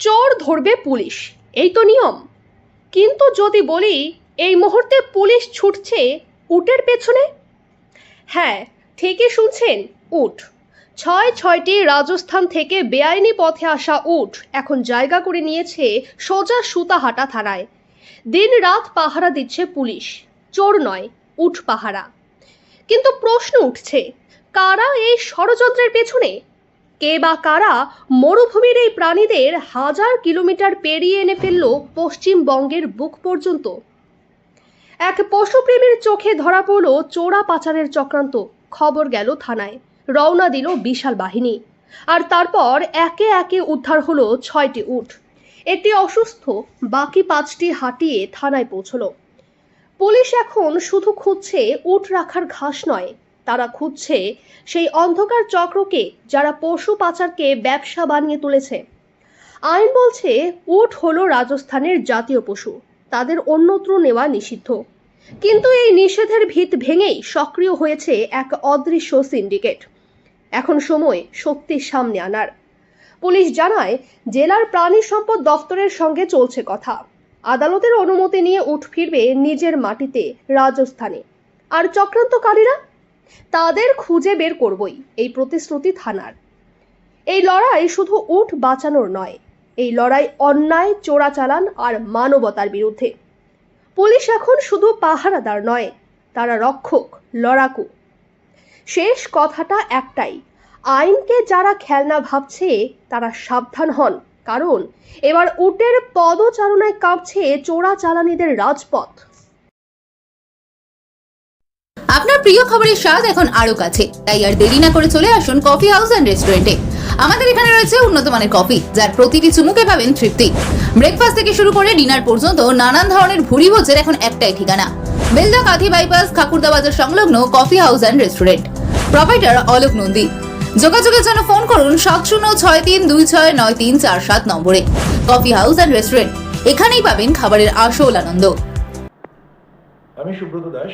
চোর ধরবে পুলিশ। এই তো নিয়ম। কিন্তু যদি বলি, এই মুহূর্তে পুলিশ ছুটছে উটের পেছনে? হ্যাঁ ঠিকই শুনছেন, উট। ছয় ছয়টি রাজস্থান থেকে বেআইনি পথে আসা উট এখন জায়গা করে নিয়েছে সোজা সুতাহাটা থানায়। দিন রাত পাহারা দিচ্ছে পুলিশ। চোর নয়, উট পাহারা। কিন্তু প্রশ্ন উঠছে, কারা এই ষড়যন্ত্রের পেছনে? কে বা কারা মরুভূমির এই প্রাণীদের হাজার কিলোমিটার পেরিয়ে এনে ফেলল পশ্চিমবঙ্গের বুক পর্যন্ত। এক পশুপ্রেমীর চোখে ধরা পড়ল চোরা পাচারের চক্রান্ত। খবর গেল থানায়। রওনা দিল বিশাল বাহিনী। আর তারপর একে একে উদ্ধার হলো ছয়টি উট। একটি অসুস্থ, বাকি পাঁচটি হাঁটিয়ে থানায় পৌঁছল। পুলিশ এখন শুধু খুঁজছে উট রাখার ঘাস নয় তারা খুঁজছে সেই অন্ধকার চক্রকে যারা পশু পাচারকে ব্যবসা বানিয়ে তুলেছে। আইন বলছে উট হলো রাজস্থানের জাতীয় পশু, তাদের অন্যত্র নেওয়া নিষিদ্ধ। কিন্তু এই নিষেধের ভিত ভেঙেই সক্রিয় হয়েছে এক অদৃশ্য সিন্ডিকেট। এখন সময় সত্যির সামনে আনার। পুলিশ জানায় জেলার প্রাণী সম্পদ দফতরের সঙ্গে চলছে কথা। আদালতের অনুমতি নিয়ে উঠ ফিরবে নিজের মাটিতে, রাজস্থানে। আর চক্রান্তকারীরা তাদের খুঁজে বের করবই এই প্রতিশ্রুতি থানার। এই লড়াই শুধু উঠ বাঁচানোর নয়, এই লড়াই অন্যায়, চোরাচালান আর মানবতার বিরুদ্ধে। পুলিশ এখন শুধু পাহারাদার নয়, তারা রক্ষক, লড়াকু। শেষ কথাটা একটাই, আইনকে যারা খেলনা ভাবছে, তারা সাবধান হন, কারণ এবার উটের পদচারণায় কাঁপছে চোরাচালানিদের রাজপথ। আপনার প্রিয় খাবারের স্বাদ এখন আরও কাছে। তাই আর দেরি না করে চলে আসুন কফি হাউস অ্যান্ড রেস্টুরেন্টে। আমাদের এখানে রয়েছে উন্নত মানের কফি, যার প্রতিটি চুমুকে পাবেন তৃপ্তি। ব্রেকফাস্ট থেকে শুরু করে ডিনার পর্যন্ত নানান ধরনের ভুরি ভোজের এখন একটাই ঠিকানা। বেলদা কাঁথি বাইপাস, খাকুরদা বাজার সংলগ্ন coffee house and restaurant. Provider Alok Nandi. যোগাযোগের জন্য ফোন করুন সাত শূন্য ছয় তিন দুই ছয় নয় তিন চার সাত নম্বরে। কফি হাউস অ্যান্ড রেস্টুরেন্ট, এখানেই পাবেন খাবারের আসল আনন্দ। আমি সুব্রত দাস।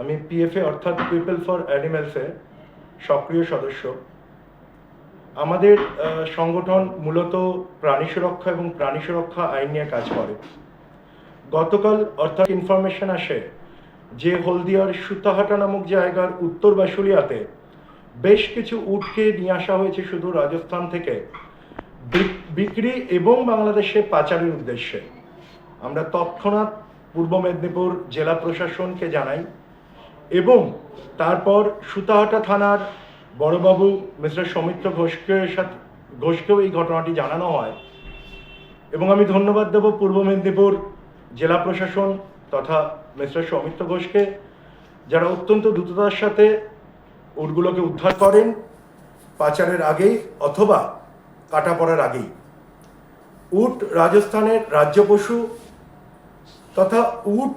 আমি পিএফএ অর্থাৎ পিপল ফর অ্যানিম্যালসে সক্রিয় সদস্য। আমাদের সংগঠন মূলত প্রাণী সুরক্ষা এবং প্রাণী সুরক্ষা আইন নিয়ে কাজ করে। গতকাল অর্থাৎ ইনফরমেশন আসে যে হলদিয়ার সুতাহাটা নামক জায়গার উত্তর বাসুলিয়াতে বেশ কিছু উটকে নিয়ে আসা হয়েছে শুধু রাজস্থান থেকে। বিক্রি এবং বাংলাদেশে পাচারের উদ্দেশ্যে। আমরা তৎক্ষণাৎ পূর্ব মেদিনীপুর জেলা প্রশাসনকে জানাই এবং তারপর সুতাহাটা থানার বড়বাবু মিস্টার সৌমিত্র ঘোষকে সাথে, ঘোষকেও এই ঘটনাটি জানানো হয়। এবং আমি ধন্যবাদ দেব পূর্ব মেদিনীপুর জেলা প্রশাসন তথা মিস্টার সৌমিত্র ঘোষকে, যারা অত্যন্ত দ্রুততার সাথে উটগুলোকে উদ্ধার করেন পাচারের আগেই অথবা কাটা পড়ার আগেই। উট রাজস্থানের রাজ্য পশু তথা উট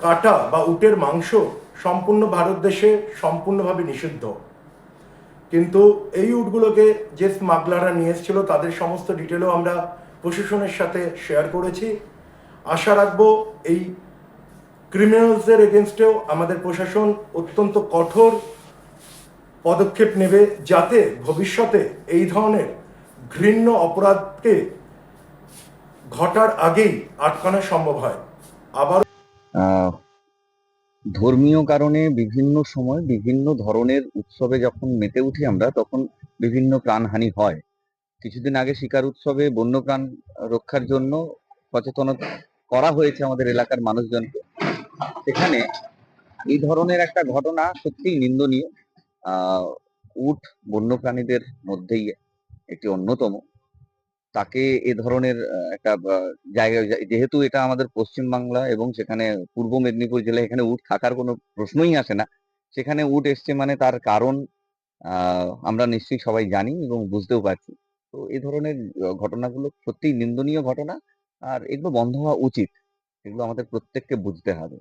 কাটা বা উটের মাংস সম্পূর্ণ ভারত দেশে সম্পূর্ণভাবে নিষিদ্ধ। কিন্তু এই উটগুলোকে যে স্মাগলাররা নিয়ে এসেছিল, তাদের সমস্ত ডিটেলও আমরা প্রশাসনের সাথে শেয়ার করেছি। আশা রাখব এই ক্রিমিনালসদের এগেনস্টেও আমাদের প্রশাসন অত্যন্ত কঠোর পদক্ষেপ নেবে, যাতে ভবিষ্যতে এই ধরনের ঘৃণ্য অপরাধকে ঘটার আগেই আটকানো সম্ভব হয়। আবার ধর্মীয় কারণে বিভিন্ন সময় বিভিন্ন ধরনের উৎসবে যখন মেতে উঠি আমরা, তখন বিভিন্ন প্রাণহানি হয়। কিছুদিন আগে শিকার উৎসবে বন্যপ্রাণ রক্ষার জন্য সচেতনতা করা হয়েছে আমাদের এলাকার মানুষজনকে। সেখানে এই ধরনের একটা ঘটনা সত্যিই নিন্দনীয়। উট বন্যপ্রাণীদের মধ্যেই একটি অন্যতম। তাকে এ ধরনের একটা জায়গায় যেহেতু এটা আমাদের পশ্চিম বাংলা এবং সেখানে পূর্ব মেদিনীপুর জেলায় এখানে উট থাকার কোনো প্রশ্নই আসে না, সেখানে উট এসছে মানে তার কারণ আমরা নিশ্চয়ই সবাই জানি এবং বুঝতেও পারছি। তো এই ধরনের ঘটনাগুলো সত্যিই নিন্দনীয় ঘটনা, আর এগুলো বন্ধ হওয়া উচিত। এগুলো আমাদের প্রত্যেককে বুঝতে হবে।